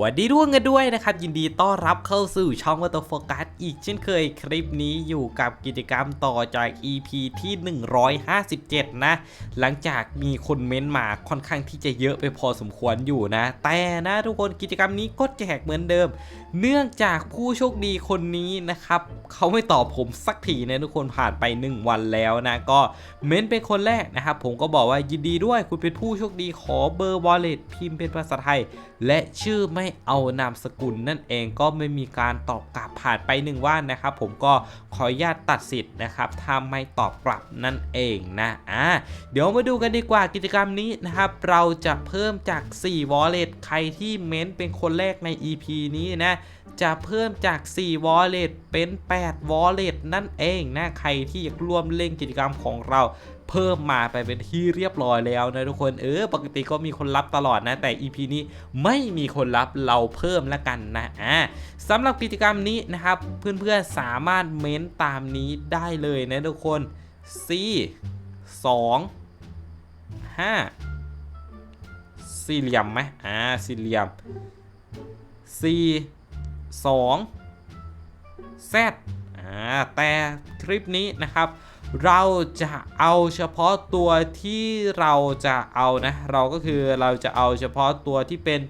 วัสดีร่วงกันด้วยนะครับ ยินดีต้อนรับเข้าสู่ช่องวัตโฟกัสอีกเช่นเคยคลิปนี้อยู่กับกิจกรรมต่อจาก EP ที่ 157 นะ หลังจากมีคนเม้นต์มาค่อนข้างที่จะเยอะไปพอสมควรอยู่นะ แต่นะทุกคนกิจกรรมนี้ก็แจกเหมือนเดิม เนื่องจากผู้โชคดีคนนี้นะครับ เขาไม่ตอบผมสักทีนะทุกคนผ่านไป 1 วันแล้วนะ ก็เม้นเป็นคนแรกนะครับผมก็บอกว่ายินดีด้วยคุณเป็นผู้โชคดีขอเบอร์ wallet พิมพ์เป็นภาษาไทย และชื่อไม่เอานามสกุลนั่นเองก็ไม่มีการตอบกลับผ่านไปหนึ่งวันนะครับผมก็ขออนุญาตตัดสิทธิ์นะครับถ้าไม่ตอบกลับนั่นเองนะอ่าเดี๋ยวมาดูกันดีกว่ากิจกรรมนี้นะครับเราจะเพิ่มจาก 4 wallet ใครที่เม้นเป็นคนแรกใน EP นี้นะจะเพิ่มจาก 4 wallet เป็น 8 wallet นั่นเองนะใครที่อยากร่วมเล่นกิจกรรมของเราเพิ่มมาไปเป็นที่เรียบร้อยแล้วนะทุกคนเออปกติก็มีคนรับตลอดนะแต่ EP นี้ไม่มีคนรับเราเพิ่มแล้วกันนะอ่าสำหรับกิจกรรมนี้นะครับ เพื่อนๆสามารถเม้นตามนี้ได้เลยนะทุกคน C 2 5 สี่เหลี่ยมไหมอ่าสี่เหลี่ยม C 2 Z อ่าแต่คลิปนี้นะครับ เราจะเอาเฉพาะตัวที่เราจะเอานะ เราก็คือเราจะเอาเฉพาะตัวที่เป็น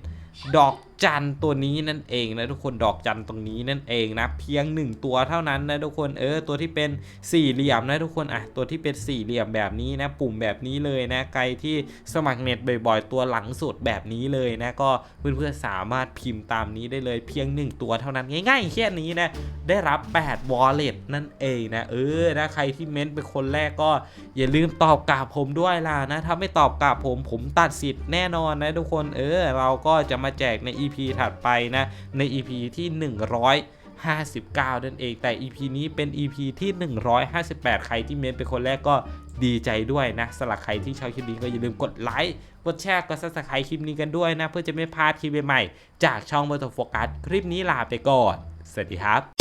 ดอก จันตัวนี้นั่นเองนะทุกคนดอกจันตรงนี้นั่นเองนะเพียง 1 ตัวเท่านั้นนะทุกคนเออตัวที่เป็นสี่เหลี่ยมนะทุกคนอะตัวที่เป็นสี่เหลี่ยมแบบนี้นะปุ่มแบบนี้เลยนะใครที่สมัครเน็ตบ่อยๆ ตัวหลังสุดแบบนี้เลยนะก็เพื่อนๆสามารถพิมพ์ตามนี้ได้เลยเพียง 1 ตัวเท่านั้นง่ายๆแค่นี้นะได้รับ 8 wallet นั่นเองนะเออนะใครที่เม้นเป็นคนแรกก็อย่าลืมตอบกลับผมด้วยล่ะนะถ้าไม่ตอบกลับผมผมตัดสิทธิ์แน่นอนนะทุกคนเออเราก็จะมาแจกใน EP EP ถัดไปนะ ใน EP ที่159 นั่นเอง แต่ EP นี้เป็น EP ที่ 158 ใครที่เมนเป็นคนแรกก็ดีใจด้วยนะสลักใครที่ชอบคลิปนี้ก็อย่าลืมกดไลค์กดแชร์กด subscribe คลิปนี้กันด้วยนะ เพื่อจะไม่พลาดคลิปใหม่ๆจากช่องเบอร์โทรโฟกัสคลิปนี้ลาไปก่อน สวัสดีครับ